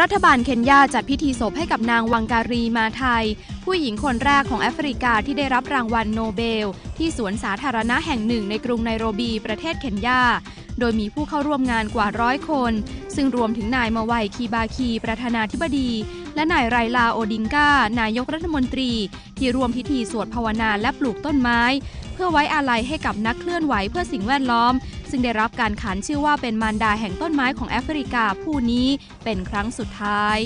รัฐบาลเคนยาจัดพิธีศพให้กับนางวังการีมาไทย ผู้หญิงคนแรกของแอฟริกาที่ได้รับรางวัลโนเบล ที่สวนสาธารณะแห่งหนึ่งในกรุงไนโรบีประเทศเคนยา โดยมีผู้เข้าร่วมงานกว่าร้อยคน ซึ่งรวมถึงนายมาวัยคีบาคี ประธานาธิบดี และนายไรลาโอดิงกานายกรัฐมนตรี ที่ร่วมพิธีสวดภาวนาและปลูกต้นไม้ เพื่อไว้อาลัยให้กับนักเคลื่อนไหวเพื่อสิ่งแวดล้อม ซึ่งได้รับการขานชื่อว่าเป็นมารดาแห่งต้นไม้ของแอฟริกาผู้นี้เป็นครั้งสุดท้าย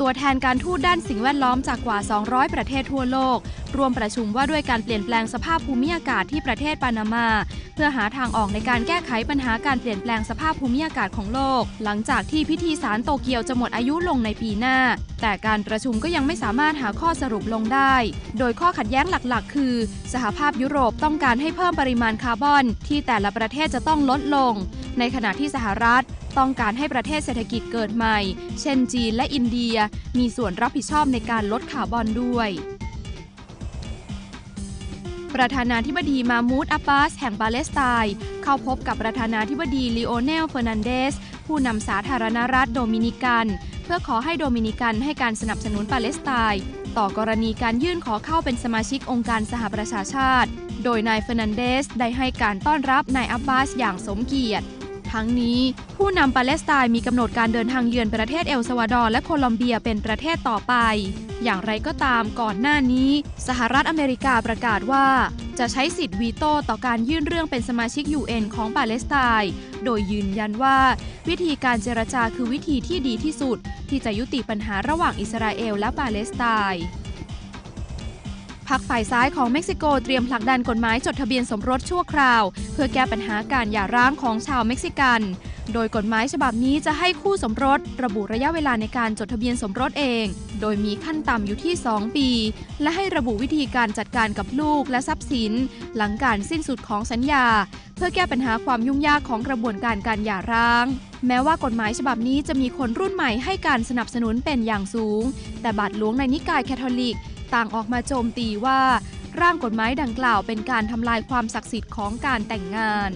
ตัวแทนการทูตด้านสิ่งแวดล้อมจากกว่า 200 ประเทศทั่วโลก ร่วมประชุมว่าด้วยการเปลี่ยนแปลงสภาพภูมิอากาศที่ประเทศปานามา เพื่อหาทางออกในการแก้ไขปัญหาการเปลี่ยนแปลงสภาพภูมิอากาศของโลก หลังจากที่พิธีสารโตเกียวจะหมดอายุลงในปีหน้า แต่การประชุมก็ยังไม่สามารถหาข้อสรุปลงได้ โดยข้อขัดแย้งหลักๆ คือ สหภาพยุโรปต้องการให้เพิ่มปริมาณคาร์บอน ที่แต่ละประเทศจะต้องลดลง ในขณะที่สหรัฐต้องการให้ประเทศเศรษฐกิจเกิดใหม่ เช่นจีนและอินเดีย มีส่วนรับผิดชอบในการลดคาร์บอนด้วย ประธานาธิบดีมามูดอับบาสแห่งปาเลสไตน์เข้าพบกับประธานาธิบดีลีโอเนลเฟอร์นันเดส ผู้นำสาธารณรัฐโดมินิกัน เพื่อขอให้โดมินิกันให้การสนับสนุนปาเลสไตน์ต่อกรณีการยื่นขอเข้าเป็นสมาชิกองค์การสหประชาชาติ โดยนายเฟอร์นันเดสได้ให้การต้อนรับนายอับบาสอย่างสมเกียรติทั้งนี้ผู้นำปาเลสไตน์มีกำหนดการเดินทางเยือนประเทศเอลซาวาดอร์และโคลอมเบียเป็นประเทศต่อไป อย่างไรก็ตามก่อนหน้านี้ สหรัฐอเมริกาประกาศว่า จะใช้สิทธิ์วีโต้ต่อการยื่นเรื่องเป็นสมาชิก UN ของปาเลสไตน์โดยยืนยันว่า วิธีการเจรจาคือวิธีที่ดีที่สุด ที่จะยุติปัญหาระหว่างอิสราเอลและปาเลสไตน์พรรคฝ่ายซ้ายของเม็กซิโกเตรียมผลักดันกฎหมายจดทะเบียนสมรสชั่วคราว เพื่อแก้ปัญหาการหย่าร้างของชาวเม็กซิกัน โดยกฎหมายฉบับนี้จะให้คู่สมรส ระบุระยะเวลาในการจดทะเบียนสมรสเอง โดยมีขั้นต่ำอยู่ที่ 2 ปี และให้ระบุวิธีการจัดการกับลูกและทรัพย์สิน หลังการสิ้นสุดของสัญญา เพื่อแก้ปัญหาความยุ่งยากของกระบวนการการหย่าร้าง แม้ว่ากฎหมายฉบับนี้จะมีคนรุ่นใหม่ให้การสนับสนุนเป็นอย่างสูง แต่บาทหลวงในนิกายแคทอลิก ต่างออกมาโจมตีว่า ร่างกฎหมายดังกล่าวเป็นการทำลายความศักดิ์สิทธิ์ของการแต่งงาน